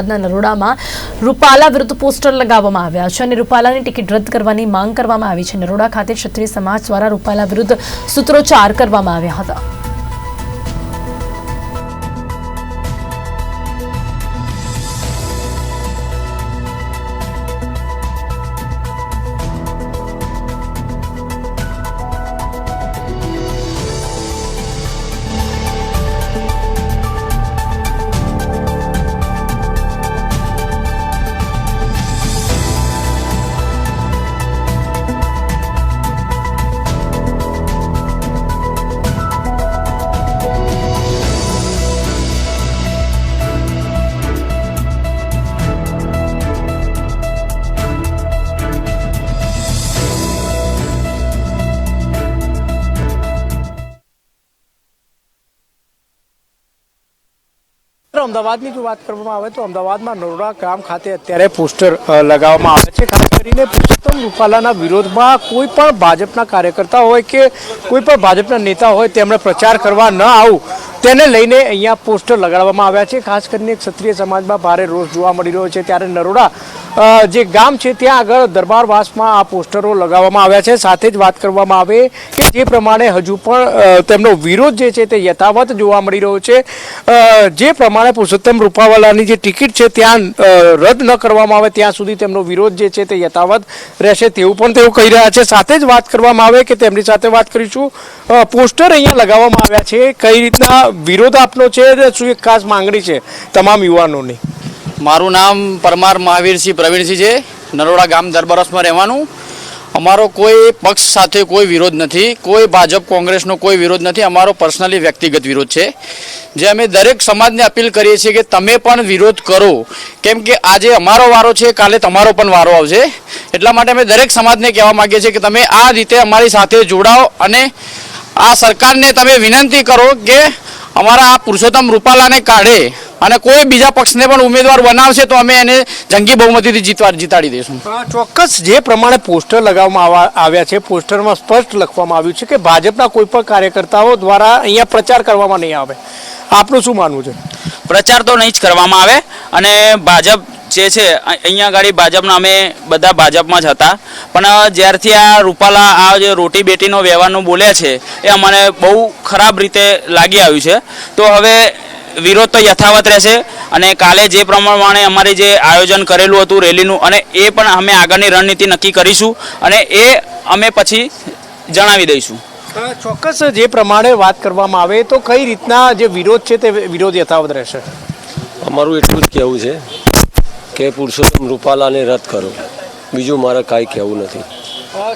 અમદાવાદના રૂપાલા વિરુદ્ધ પોસ્ટર લગાવવામાં આવ્યા છે અને રૂપાલાની ટિકિટ રદ કરવાની માંગ કરવામાં આવી છે. નરોડા ખાતે ક્ષત્રિય સમાજ દ્વારા રૂપાલા વિરુદ્ધ સૂત્રોચ્ચાર કરવામાં આવ્યા હતા. અમદાવાદની જો વાત કરવામાં આવે તો અમદાવાદમાં નરોડા ગામ ખાતે અત્યારે પોસ્ટર લગાવવામાં આવે છે. ખાસ કરીને પુરુષોત્તમ રૂપાલાના વિરોધમાં કોઈ પણ ભાજપના કાર્યકર્તા હોય કે કોઈ પણ ભાજપના નેતા હોય, તેમણે પ્રચાર કરવા ન આવું. તેને લઈને અહીંયા પોસ્ટર લગાડવામાં આવ્યા છે. ખાસ કરીને ક્ષત્રિય સમાજમાં ભારે રોષ જોવા મળી રહ્યો છે ત્યારે નરોડા જે ગામ છે ત્યાં આગળ દરબારવાસમાં આ પોસ્ટરો લગાવવામાં આવ્યા છે. સાથે જ વાત કરવામાં આવે કે જે પ્રમાણે હજુ પણ તેમનો વિરોધ જે છે તે યથાવત જોવા મળી રહ્યો છે. જે પ્રમાણે પુરુષોત્તમ રૂપાવાલાની જે ટિકિટ છે ત્યાં રદ ન કરવામાં આવે ત્યાં સુધી તેમનો વિરોધ જે છે તે યથાવત રહેશે તેવું પણ તેઓ કહી રહ્યા છે. સાથે જ વાત કરવામાં આવે કે તેમની સાથે વાત કરીશું. પોસ્ટર અહીંયા લગાવવામાં આવ્યા છે. કઈ રીતના વિરોધ આપનો છે શું એક ખાસ માંગણી છે તમામ યુવાનોની? મારું નામ પરમાર મહાવીરસિંહ પ્રવીણસિંહ છે. નરોડા ગામ દરબરસમાં રહેવાનું. અમારો કોઈ પક્ષ સાથે કોઈ વિરોધ નથી. કોઈ ભાજપ કોંગ્રેસનો કોઈ વિરોધ નથી. અમારો પર્સનલી વ્યક્તિગત વિરોધ છે. જે અમે દરેક સમાજને અપીલ કરીએ છીએ કે તમે પણ વિરોધ કરો. કેમ કે આજે અમારો વારો છે, કાલે તમારો પણ વારો આવશે. એટલા માટે અમે દરેક સમાજને કહેવા માંગીએ છીએ કે તમે આ રીતે અમારી સાથે જોડાઓ અને આ સરકારને તમે વિનંતી કરો કે અમારા આ પુરુષોત્તમ રૂપાલાને કાઢે અને કોઈ બીજા પક્ષને પણ ઉમેદવાર બનાવશે તો અમે એને જંગી બહુમતીથી જીતવા જીતાડી દઈશું. ચોક્કસ જે પ્રમાણે પોસ્ટર લગાવવામાં આવા- આવ્યા છે પોસ્ટરમાં સ્પષ્ટ લખવામાં આવ્યું છે કે ભાજપના કોઈ પણ કાર્યકર્તાઓ દ્વારા અહીંયા પ્રચાર કરવામાં નહીં આવે. આપનું શું માનવું છે? પ્રચાર તો નહીં જ કરવામાં આવે અને ભાજપ જે છે અહીંયા આગળ ભાજપના અમે બધા ભાજપમાં જ હતા. પણ જ્યારથી આ રૂપાલા આ જે રોટી બેટીનો વ્યવહારનું બોલ્યા છે એ અમને બહુ ખરાબ રીતે લાગી આવ્યું છે. તો હવે વિરોધ તો યથાવત રહેશે અને કાલે જે પ્રમાણે અમારે જે આયોજન કરેલું હતું રેલીનું અને એ પણ અમે આગળની રણનીતિ નક્કી કરીશું અને એ અમે પછી જણાવી દઈશું. ચોક્કસ જે પ્રમાણે વાત કરવામાં આવે તો કઈ રીતના જે વિરોધ છે તે વિરોધ યથાવત રહેશે? અમારું એટલું જ કહેવું છે કે પુરુષોત્તમ રૂપાલાને રદ કરો. બીજું મારે કાંઈ કહેવું નથી.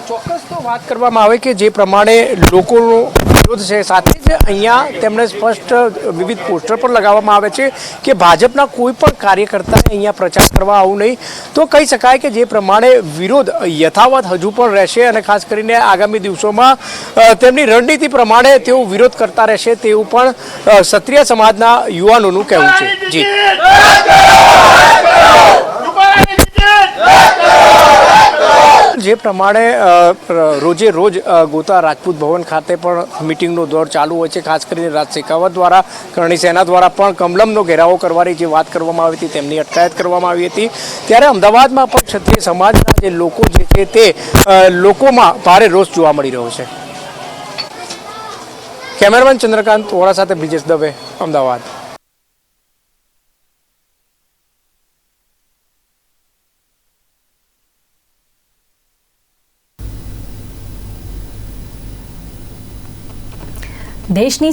ચોક્કસ તો વાત કરવામાં આવે કે જે પ્રમાણે લોકોનો વિરોધ છે, સાથે જ અહીંયા તેમણે સ્પષ્ટ વિવિધ પોસ્ટર પણ લગાવવામાં આવે છે કે ભાજપના કોઈ પણ કાર્યકર્તાને અહીંયા પ્રચાર કરવા આવું નહીં. તો કહી શકાય કે જે પ્રમાણે વિરોધ યથાવત હજુ પણ રહેશે અને ખાસ કરીને આગામી દિવસોમાં તેમની રણનીતિ પ્રમાણે તેઓ વિરોધ કરતા રહેશે તેવું પણ ક્ષત્રિય સમાજના યુવાનોનું કહેવું છે. જી. જે પ્રમાણે રોજે રોજ ગોતા રાજપૂત ભવન ખાતે પણ મિટિંગનો દોર ચાલુ હોય છે. ખાસ કરીને રાજ શેખાવત દ્વારા, કરણી સેના દ્વારા પણ કમલમનો ઘેરાવો કરવાની જે વાત કરવામાં આવી હતી, તેમની અટકાયત કરવામાં આવી હતી. ત્યારે અમદાવાદમાં પણ ક્ષત્રિય સમાજના જે લોકો જે છે તે લોકોમાં ભારે રોષ જોવા મળી રહ્યો છે. કેમેરામેન ચંદ્રકાંત વોરા સાથે બ્રિજેશ દવે, અમદાવાદ. દેશની